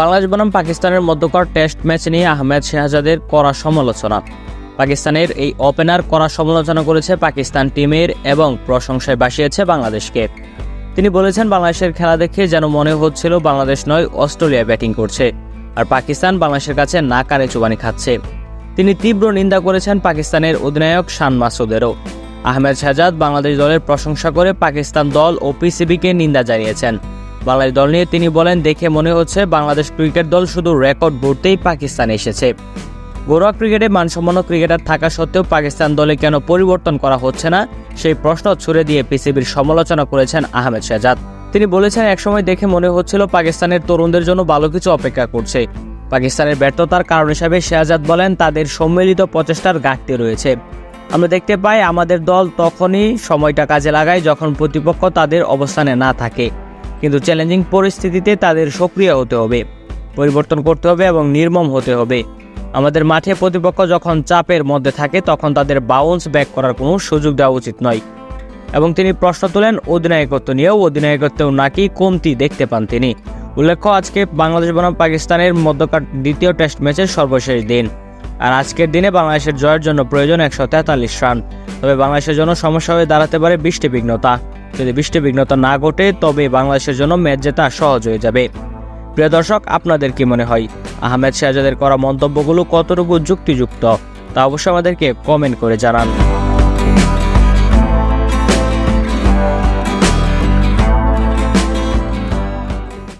বাংলাদেশ বনাম পাকিস্তানের মধ্যকার টেস্ট ম্যাচ নিয়ে আহমেদ শেহজাদের কড়া সমালোচনা। পাকিস্তানের এই ওপেনার কড়া সমালোচনা করেছে পাকিস্তান টিমের এবং প্রশংসায় বাসিয়েছে বাংলাদেশকে। তিনি বলেছেন, বাংলাদেশের খেলা দেখে যেন মনে হচ্ছিল বাংলাদেশ নয়, অস্ট্রেলিয়া ব্যাটিং করছে, আর পাকিস্তান বাংলাদেশের কাছে না কানে চুবানি খাচ্ছে। তিনি তীব্র নিন্দা করেছেন পাকিস্তানের অধিনায়ক শান মাসুদেরও। আহমেদ শাহজাদ বাংলাদেশ দলের প্রশংসা করে পাকিস্তান দল ও পিসিবিকে নিন্দা জানিয়েছেন। বাংলাদেশ দল নিয়ে তিনি বলেন, দেখে মনে হচ্ছে বাংলাদেশ ক্রিকেট দল শুধু রেকর্ড গড়তেই পাকিস্তানে এসেছে। ঘরোয়া ক্রিকেটে মানসম্পন্ন ক্রিকেটার থাকা সত্ত্বেও পাকিস্তান দলে কেন পরিবর্তন করা হচ্ছে না, সেই প্রশ্ন ছুড়ে দিয়ে পিসিবির সমালোচনা করেছেন আহমেদ শাহজাদ। তিনি বলেছেন, একসময় দেখে মনে হচ্ছিল পাকিস্তানের তরুণদের জন্য ভালো কিছু অপেক্ষা করছে। পাকিস্তানের ব্যর্থতার কারণ হিসাবে শেহজাদ বলেন, তাদের সম্মিলিত প্রচেষ্টার ঘাটতি রয়েছে। আমরা দেখতে পাই, আমাদের দল তখনই সময়টা কাজে লাগায় যখন প্রতিপক্ষ তাদের অবস্থানে না থাকে। কিন্তু চ্যালেঞ্জিং পরিস্থিতিতে তাদের সক্রিয় হতে হবে, পরিবর্তন করতে হবে এবং নির্মম হতে হবে। আমাদের মাঠে প্রতিপক্ষ যখন চাপের মধ্যে থাকে, তখন তাদের বাউন্স ব্যাক করার কোনো সুযোগ দেওয়া উচিত নয়। এবং তিনি প্রশ্ন তোলেন, অধিনায়কত্ব নিয়েও অধিনায়কত্বেও নাকি কমতি দেখতে পান তিনি? উল্লেখ্য, আজকে বাংলাদেশ বনাম পাকিস্তানের মধ্যকার দ্বিতীয় টেস্ট ম্যাচের সর্বশেষ দিন। আর আজকের দিনে বাংলাদেশের জয়ের জন্য প্রয়োজন একশো তেতাল্লিশ রান। তবে বাংলাদেশের জন্য সমস্যা হয়ে দাঁড়াতে পারে বৃষ্টি বিঘ্নতা। যদি বৃষ্টি বিঘ্নতা না ঘটে, তবে বাংলাদেশের জন্য ম্যাচ জেতা সহজ হয়ে যাবে। প্রিয় দর্শক, আপনাদের কি মনে হয়? আহমেদ শাহজাদের করা মন্তব্যগুলো কতটুকু যুক্তিযুক্ত? তা অবশ্যই আমাদেরকে কমেন্ট করে জানান।